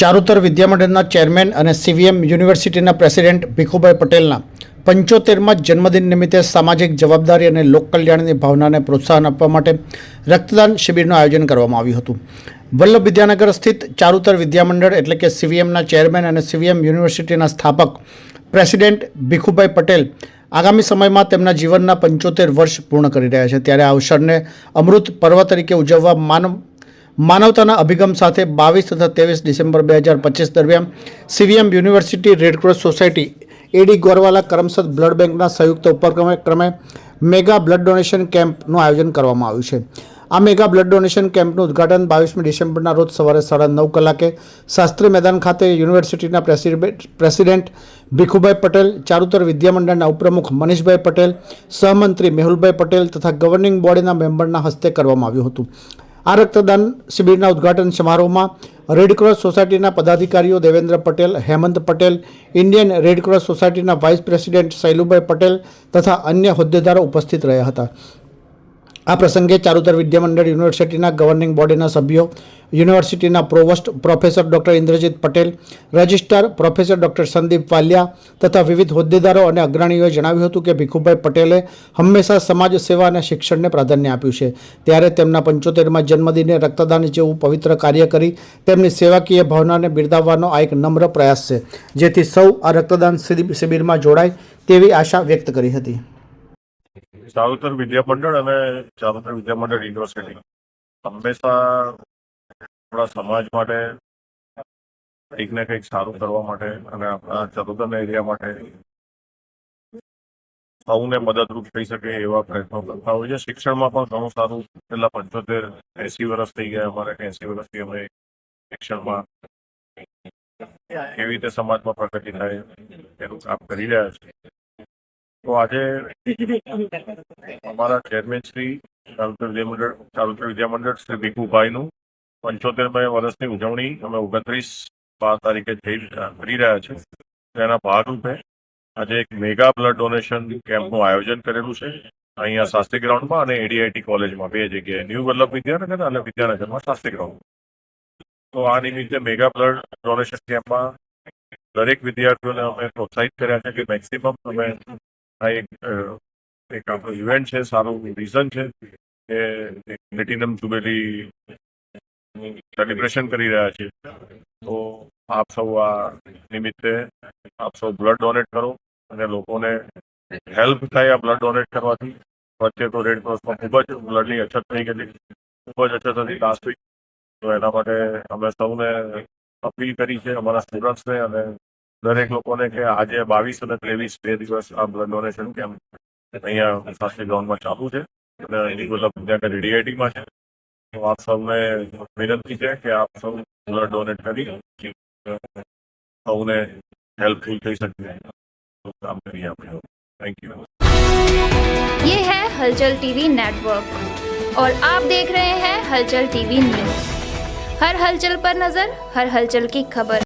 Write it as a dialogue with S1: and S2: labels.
S1: ચારુતર વિદ્યામંડળના ચેરમેન અને સીવીએમ યુનિવર્સિટીના પ્રેસિડેન્ટ ભીખુભાઈ પટેલના પંચોતેરમાં જન્મદિન નિમિત્તે સામાજિક જવાબદારી અને લોક કલ્યાણની ભાવનાને પ્રોત્સાહન આપવા માટે રક્તદાન શિબિરનું આયોજન કરવામાં આવ્યું હતું. વલ્લભ વિદ્યાનગર સ્થિત ચારુતર વિદ્યામંડળ એટલે કે સીવીએમના ચેરમેન અને સીવીએમ યુનિવર્સિટીના સ્થાપક પ્રેસિડેન્ટ ભીખુભાઈ પટેલ આગામી સમયમાં તેમના જીવનના પંચોતેર વર્ષ પૂર્ણ કરી રહ્યા છે. ત્યારે આ અવસરને અમૃત પર્વ તરીકે ઉજવવા માનવ માનવતાના અભિગમ સાથે બાવીસ તથા ત્રેવીસ ડિસેમ્બર બે હજાર પચીસ દરમિયાન CVM university red cross society, A D Gorwala Karamsad blood બેંકના સંયુક્ત ઉપક્રમે ક્રમે મેગા બ્લડ ડોનેશન કેમ્પનું આયોજન કરવામાં આવ્યું છે. આ મેગા બ્લડ ડોનેશન કેમ્પનું ઉદ્ઘાટન બાવીસમી ડિસેમ્બરના રોજ સવારે સાડા નવ કલાકે શાસ્ત્રી મેદાન ખાતે યુનિવર્સિટીના પ્રેસિડેન્ટ ભીખુભાઈ પટેલ, ચારુતર વિદ્યામંડળના ઉપપ્રમુખ મનીષભાઈ પટેલ, સહમંત્રી મેહુલભાઈ પટેલ તથા ગવર્નિંગ બોડીના મેમ્બરના હસ્તે કરવામાં આવ્યું હતું. આ રક્તદાન શિબિરના ઉદ્ઘાટન સમારોહમાં રેડક્રોસ સોસાયટીના પદાધિકારીઓ Devendra Patel, Hemant Patel Indian red cross સોસાયટીના વાઇસ પ્રેસિડેન્ટ શૈલુભાઈ પટેલ તથા અન્ય હોદ્દેદારો ઉપસ્થિત રહ્યા હતા. આ પ્રસંગે ચારુતર વિદ્યામંડળ યુનિવર્સિટીના ગવર્નિંગ બોડીના સભ્યો, યુનિવર્સિટીના provost professor doctor Indrajit Patel registrar professor doctor Sandeep Walia તથા વિવિધ હોદ્દેદારો અને અગ્રણીઓએ જણાવ્યું હતું કે ભીખુભાઈ પટેલે હંમેશા સમાજ સેવા અને શિક્ષણને પ્રાધાન્ય આપ્યું છે. ત્યારે તેમના પંચોતેરમાં જન્મદિને રક્તદાન જેવું પવિત્ર કાર્ય કરી તેમની સેવાકીય ભાવનાને બિરદાવવાનો આ એક નમ્ર પ્રયાસ છે, જેથી સૌ આ રક્તદાન શિબિરમાં જોડાય તેવી આશા વ્યક્ત કરી હતી.
S2: ચારુતર વિદ્યામંડળ અને ચારુતર વિદ્યામંડળ યુનિવર્સિટી હંમેશા આપણા સમાજ માટે કંઈક ને કંઈક સારું કરવા માટે અને આપણા ચારુતર એરિયા માટે સૌને મદદરૂપ થઈ શકે એવા પ્રયત્નો કરતા હોય છે. શિક્ષણમાં પણ ઘણું સારું છેલ્લા પંચોતેર, એસી વર્ષ થઈ ગયા અમારે. એસી વર્ષથી અમે શિક્ષણમાં કેવી રીતે સમાજમાં પ્રગતિ થાય એનું કામ કરી રહ્યા છીએ. તો આજે અમારા ચેરમેન શ્રી ચારુતર વિદ્યામંડળ ચારુતર વિદ્યામંડળ શ્રી ભીખુભાઈનું પંચોતેરમી વર્ષની ઉજવણી અમે ઓગણત્રીસ બાર તારીખે થઈ કરી રહ્યા છે. તેના ભાગરૂપે આજે એક મેગા બ્લડ ડોનેશન કેમ્પનું આયોજન કરેલું છે. અહીંયા શાસ્ત્રી ગ્રાઉન્ડમાં અને એડીઆઈટી કોલેજમાં બે જગ્યાએ, ન્યૂ વલ્લભ વિદ્યાનગર અને વિદ્યાનગરમાં શાસ્ત્રી ગ્રાઉન્ડ. તો આ નિમિત્તે મેગા બ્લડ ડોનેશન કેમ્પમાં દરેક વિદ્યાર્થીઓને અમે પ્રોત્સાહિત કર્યા છે કે મેક્સિમમ અમે આ એક એક આપણો ઇવેન્ટ છે, સારું રીઝન છે કે પ્લેટિનમ જુબેલી સેલિબ્રેશન કરી રહ્યા છીએ તો આપ સૌ આ નિમિત્તે આપ સૌ બ્લડ ડોનેટ કરો અને લોકોને હેલ્પ થાય આ બ્લડ ડોનેટ કરવાથી. વચ્ચે તો રેડ ક્રોસમાં ખૂબ જ બ્લડની અછત થઈ ગયેલી, ખૂબ જ અછત હતી લાસ્ટ વીક તો એના માટે અમે સૌને અપીલ કરી છે, અમારા સ્ટુડન્ટ્સને અને દરેક લોકોને કે આજે બાવીસ અને ત્રેવીસ બે દિવસ આ બ્લડ ડોનેશન કેમ્પ અહીંયા શાસ્ત્રી ગ્રાઉન્ડમાં ચાલુ છે અને એની બધા વિદ્યાનગર રેડિયાટીમાં છે તો આપ સૌને વિનંતી છે કે આપ સૌ બ્લડ ડોનેટ કરી સૌને હેલ્પફુલ થઈ શકે તો કામ કરીએ આપણે થેન્ક યુ
S3: ये है हलचल टीवी नेटवर्क और आप देख रहे हैं हलचल टीवी न्यूज हर हलचल पर नजर हर हलचल की खबर